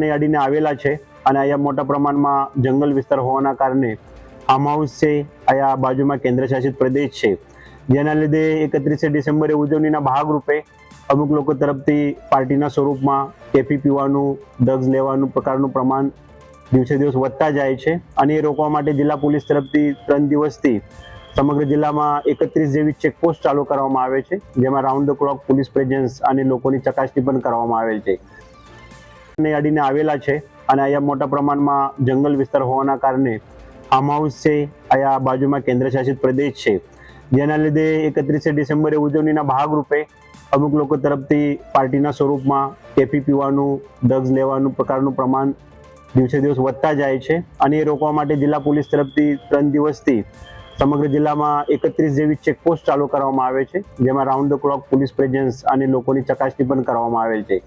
અડીને આવેલા છે અને અહીંયા મોટા પ્રમાણમાં જંગલ વિસ્તાર હોવાના કારણે ફાર્મ હાઉસ છે, અહીંયા બાજુમાં કેન્દ્ર શાસિત પ્રદેશ છે. જેના લીધે એકત્રીસે ડિસેમ્બરે ઉજવણીના ભાગરૂપે અમુક લોકો તરફથી પાર્ટીના સ્વરૂપમાં કેફી પીવાનું ડ્રગ્સ લેવાનું પ્રકારનું પ્રમાણ દિવસે દિવસ વધતા જાય છે અને એ રોકવા માટે જિલ્લા પોલીસ તરફથી ત્રણ દિવસથી સમગ્ર જિલ્લામાં એકત્રીસ જેવી ચેકપોસ્ટ ચાલુ કરવામાં આવે છે, જેમાં round the clock police presence અને લોકોની ચકાસણી પણ કરવામાં આવેલ છે. ને અડીને આવેલા છે અને અહીંયા મોટા પ્રમાણમાં જંગલ વિસ્તાર હોવાના કારણે ફાર્મ હાઉસ છે, અહીંયા બાજુમાં કેન્દ્ર શાસિત પ્રદેશ છે. જેના લીધે એકત્રીસે ડિસેમ્બરે ઉજવણીના ભાગરૂપે અમુક લોકો તરફથી પાર્ટીના સ્વરૂપમાં કેફી પીવાનું, ડ્રગ્સ લેવાનું પ્રકારનું પ્રમાણ દિવસે દિવસ વધતા જાય છે અને એ રોકવા માટે જિલ્લા પોલીસ તરફથી ત્રણ દિવસથી સમગ્ર જિલ્લામાં એકત્રીસ જેવી ચેકપોસ્ટ ચાલુ કરવામાં આવે છે, જેમાં round the clock police presence અને લોકોની ચકાસણી પણ કરવામાં આવેલ છે.